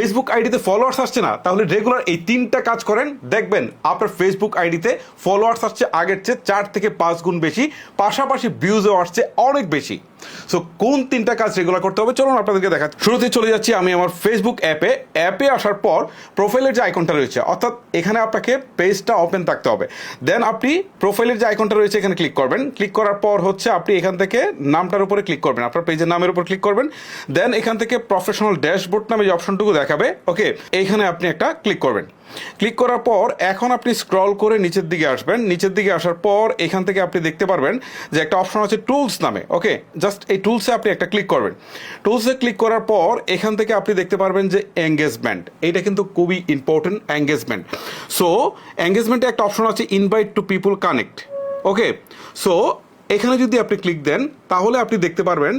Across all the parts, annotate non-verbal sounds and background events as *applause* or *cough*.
Facebook আইডিতে followers আসছে না, তাহলে রেগুলার এই তিনটা কাজ করেন। দেখবেন, আপনার ফেসবুক আইডিতে ফলোয়ার্স আসছে আগের চেয়ে চার থেকে পাঁচ গুণ বেশি, পাশাপাশি ভিউজও আসছে অনেক বেশি। সো কোন তিনটা কাজ রেগুলার করতে হবে? চলুন আপনাদেরকে দেখা শুরুতে চলে যাচ্ছি আমি আমার ফেসবুক অ্যাপে অ্যাপে আসার পর প্রোফাইলের যে আইকনটা রয়েছে, অর্থাৎ এখানে আপনাকে পেজটা ওপেন থাকতে হবে। দেন আপনি প্রোফাইলের যে আইকনটা রয়েছে, এখানে ক্লিক করবেন। ক্লিক করার পর হচ্ছে আপনি এখান থেকে নামটার উপরে ক্লিক করবেন। আপনার পেজের নামের উপর ক্লিক করবেন। দেন এখান থেকে প্রফেশনাল ড্যাশবোর্ড নামে যে অপশনটুকু দেখাবে ওকে এইখানে আপনি একটা ক্লিক করবেন। ক্লিক করার পর এখন আপনি স্ক্রল করে নিচের দিকে আসবেন। নিচের দিকে আসার পর এখান থেকে আপনি দেখতে পারবেন যে একটা অপশন আছে টুলস নামে ওকে জাস্ট এই টুলসে আপনি একটা ক্লিক করবেন। টুলসে ক্লিক করার পর এখান থেকে আপনি দেখতে পারবেন যে এঙ্গেজমেন্ট এটা কিন্তু খুবই ইম্পর্টেন্ট এঙ্গেজমেন্ট সো এঙ্গেজমেন্টে একটা অপশন আছে invite to people connect okay so এখানে যদি আপনি ক্লিক দেন, তাহলে আপনি দেখতে পারবেন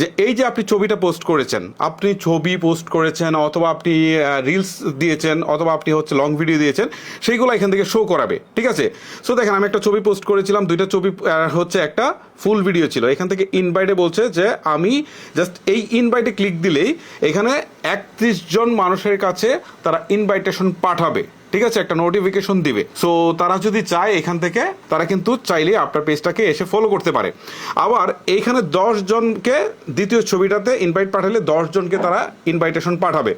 যে এই যে আপনি ছবিটা পোস্ট করেছেন, আপনি ছবি পোস্ট করেছেন অথবা আপনি রিলস দিয়েছেন অথবা আপনি হচ্ছে লং ভিডিও দিয়েছেন, সেইগুলো এখান থেকে শো করাবে, ঠিক আছে? সো দেখেন, আমি একটা ছবি পোস্ট করেছিলাম, দুইটা ছবি হচ্ছে একটা ফুল ভিডিও ছিল। এখান থেকে ইনভাইটে বলছে যে আমি জাস্ট এই ইনভাইটে ক্লিক দিলেই এখানে একত্রিশ জন মানুষের কাছে তারা ইনভাইটেশন পাঠাবে। ঠিক আছে, একটা নোটিফিকেশন দিবে। সো তারা যদি চায় এখান থেকে, তারা কিন্তু চাইলে আপনার পেজটাকে এসে ফলো করতে পারে। আবার এইখানে দশ জনকে দ্বিতীয় ছবিটাতে ইনভাইট পাঠালে দশ জনকে তারা ইনভাইটেশন পাঠাবে।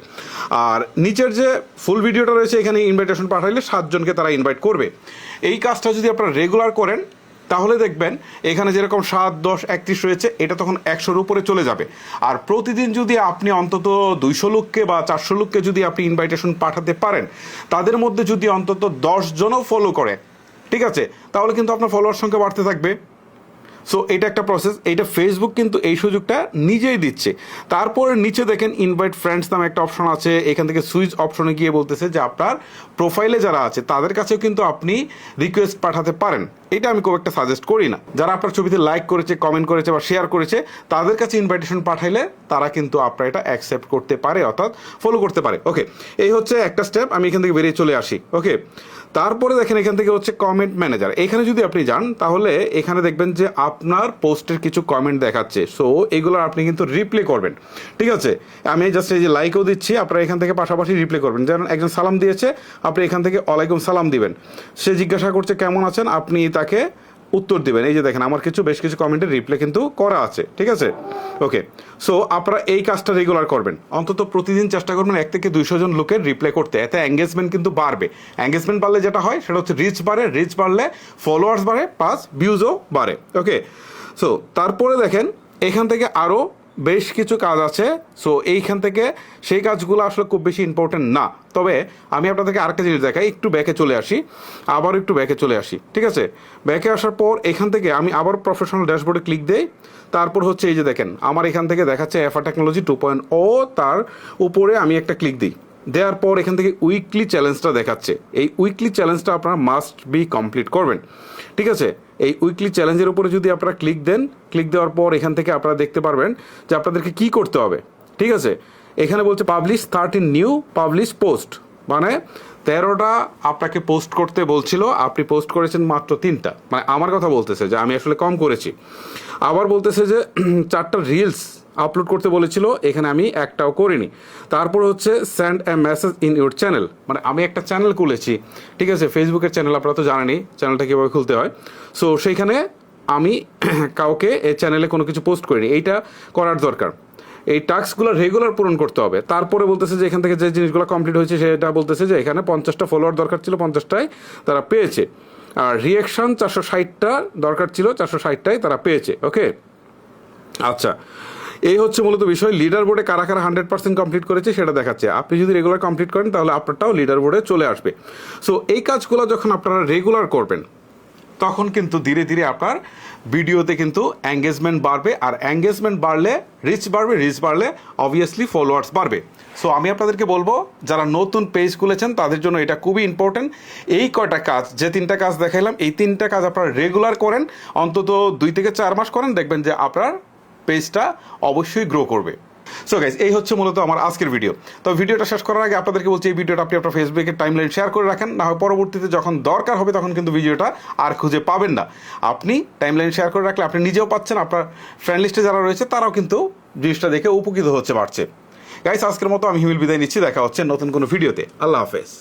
আর নিচের যে ফুল ভিডিওটা রয়েছে, এখানে ইনভাইটেশন পাঠাইলে সাতজনকে তারা ইনভাইট করবে। এই কাজটা যদি আপনারা রেগুলার করেন তাহলে দেখবেন, এখানে যেরকম সাত, দশ, একত্রিশ রয়েছে, এটা তখন একশোর উপরে চলে যাবে। আর প্রতিদিন যদি আপনি অন্তত দুইশো লোককে বা চারশো লোককে যদি আপনি ইনভাইটেশন পাঠাতে পারেন, তাদের মধ্যে যদি অন্তত দশজনও ফলো করে, ঠিক আছে? তাহলে কিন্তু আপনার ফলোয়ার সংখ্যা বাড়তে থাকবে। সো এটা একটা প্রসেস এইটা ফেসবুক কিন্তু এই সুযোগটা নিজেই দিচ্ছে। তারপরে নিচে দেখেন ইনভাইট ফ্রেন্ডস নামে একটা অপশন আছে, এখান থেকে সুইচ অপশনে গিয়ে বলতেছে যে আপনার প্রোফাইলে যারা আছে, তাদের কাছেও কিন্তু আপনি রিকোয়েস্ট পাঠাতে পারেন। এটা আমি খুব একটা সাজেস্ট করি না। যারা আপনার ছবিতে লাইক করেছে কমেন্ট করেছে বা শেয়ার করেছে, তাদের কাছে ইনভাইটেশন পাঠাইলে তারা কিন্তু আপনার এটা অ্যাকসেপ্ট করতে পারে, অর্থাৎ ফলো করতে পারে। ওকে এই হচ্ছে একটা স্টেপ আমি এখান থেকে বেরিয়ে চলে আসি। ওকে তারপরে দেখেন এখান থেকে হচ্ছে কমেন্ট ম্যানেজার এখানে যদি আপনি যান, তাহলে এখানে দেখবেন যে আপনার পোস্টের কিছু কমেন্ট দেখাচ্ছে। সো এগুলো আপনি কিন্তু রিপ্লে করবেন। ঠিক আছে? আমি জাস্ট এই যে লাইকও দিচ্ছি, আপনারা এখান থেকে পাশাপাশি রিপ্লে করবেন। যেমন একজন সালাম দিয়েছে, আপনি এখান থেকে ওয়ালাইকুম সালাম দিবেন। সে জিজ্ঞাসা করছে, কেমন আছেন? আপনি তাকে উত্তর দিবেন। এই যে দেখেন, আমার কিছু, বেশ কিছু কমেন্টের রিপ্লাই কিন্তু করা আছে, ঠিক আছে? ওকে সো আপনারা এই কাজটা রেগুলার করবেন। অন্তত প্রতিদিন চেষ্টা করবেন এক থেকে দুইশো জন লোকের রিপ্লাই করতে। এতে অ্যাঙ্গেজমেন্ট কিন্তু বাড়বে। অ্যাঙ্গেজমেন্ট বাড়লে যেটা হয়, সেটা হচ্ছে রিচ বাড়ে। রিচ বাড়লে ফলোয়ার্স বাড়ে প্লাস ভিউজও বাড়ে। ওকে সো তারপরে দেখেন, এখান থেকে আরও বেশ কিছু কাজ আছে সো এইখান থেকে সেই কাজগুলো আসলে খুব বেশি ইম্পর্টেন্ট না। তবে আমি আপনাদেরকে আরেকটা জিনিস দেখাই, একটু ব্যাকে চলে আসি, আবার একটু ব্যাকে চলে আসি, ঠিক আছে? ব্যাকে আসার পর এখান থেকে আমি আবার প্রফেশনাল ড্যাশবোর্ডে ক্লিক দেই, তারপর হচ্ছে এই যে দেখেন, আমার এখান থেকে দেখাচ্ছে এফা টেকনোলজি টু পয়েন্ট ও তার উপরে আমি একটা ক্লিক দিই। দেওয়ার পর এখান থেকে উইকলি চ্যালেঞ্জটা দেখাচ্ছে। এই উইকলি চ্যালেঞ্জটা আপনারা মাস্ট বি কমপ্লিট করবেন। ঠিক আছে? এই উইকলি চ্যালেঞ্জের উপরে যদি আপনারা ক্লিক দেন ক্লিক দেওয়ার পর এখান থেকে আপনারা দেখতে পারবেন যে আপনাদেরকে কি করতে হবে। ঠিক আছে? এখানে বলছে publish thirteen new publish post মানে তেরোটা আপনাকে পোস্ট করতে বলছিল, আপনি পোস্ট করেছেন মাত্র তিনটা। মানে আমার কথা বলতেছে যে আমি আসলে কম করেছি। আবার বলতেছে যে চারটা রিলস আপলোড করতে বলেছিল, এখানে আমি একটাও করিনি। তারপর হচ্ছে send a message in your channel মানে আমি একটা চ্যানেল খুলেছি। ঠিক আছে ফেসবুকের চ্যানেল আপনারা তো জানেনই চ্যানেলটা কীভাবে খুলতে হয়। সো সেইখানে আমি *clears throat* কাউকে এই চ্যানেলে কোনো কিছু পোস্ট করিনি। এইটা করার দরকার। এই টাস্কগুলো রেগুলার পূরণ করতে হবে। তারপরে বলতেছে যে, এখান থেকে যে জিনিসগুলো কমপ্লিট হয়েছে, সেটা বলতেছে যে, এখানে পঞ্চাশটা ফলোয়ার দরকার ছিল, পঞ্চাশটাই তারা পেয়েছে। আর রিয়েকশন চারশো ষাটটা দরকার ছিল, চারশো ষাটটাই তারা পেয়েছে। ওকে আচ্ছা। এই হচ্ছে মূলত বিষয়। লিডার বোর্ডে কারা কারা হান্ড্রেড পার্সেন্ট কমপ্লিট করেছে সেটা দেখাচ্ছে। আপনি যদি রেগুলার কমপ্লিট করেন, তাহলে আপনারটাও লিডার বোর্ডে চলে আসবে। সো এই কাজগুলো যখন আপনারা রেগুলার করবেন, তখন কিন্তু ধীরে ধীরে আপনার ভিডিওতে কিন্তু এঙ্গেজমেন্ট বাড়বে। আর এঙ্গেজমেন্ট বাড়লে রিচ বাড়বে রিচ বাড়লে অবভিয়াসলি ফলোয়ার্স বাড়বে। সো আমি আপনাদেরকে বলব, যারা নতুন পেজ খুলেছেন, তাদের জন্য এটা খুবই ইম্পর্টেন্ট এই কয়টা কাজ, যে তিনটা কাজ দেখাইলাম, এই তিনটা কাজ আপনারা রেগুলার করেন। অন্তত দুই থেকে চার মাস করেন। দেখবেন যে আপনার পেজটা অবশ্যই গ্রো করবে। সো গাইজ এই হচ্ছে মূলত আমার আজকের ভিডিও তো ভিডিওটা শেষ করার আগে আপনাদেরকে বলছি, এই ভিডিওটা আপনি আপনার ফেসবুকের টাইমলাইন শেয়ার করে রাখেন। না হয় পরবর্তীতে যখন দরকার হবে তখন কিন্তু ভিডিওটা আর খুঁজে পাবেন না। আপনি টাইমলাইন শেয়ার করে রাখলে আপনি নিজেও পাচ্ছেন, আপনার ফ্রেন্ড লিস্টে যারা রয়েছে তারাও কিন্তু জিনিসটা দেখে উপকৃত হচ্ছে, বাড়ছে। গাইস আজকের মতো আমি হিমিল বিদায় নিচ্ছি। দেখা হচ্ছে নতুন কোনো ভিডিওতে আল্লাহ হাফেজ।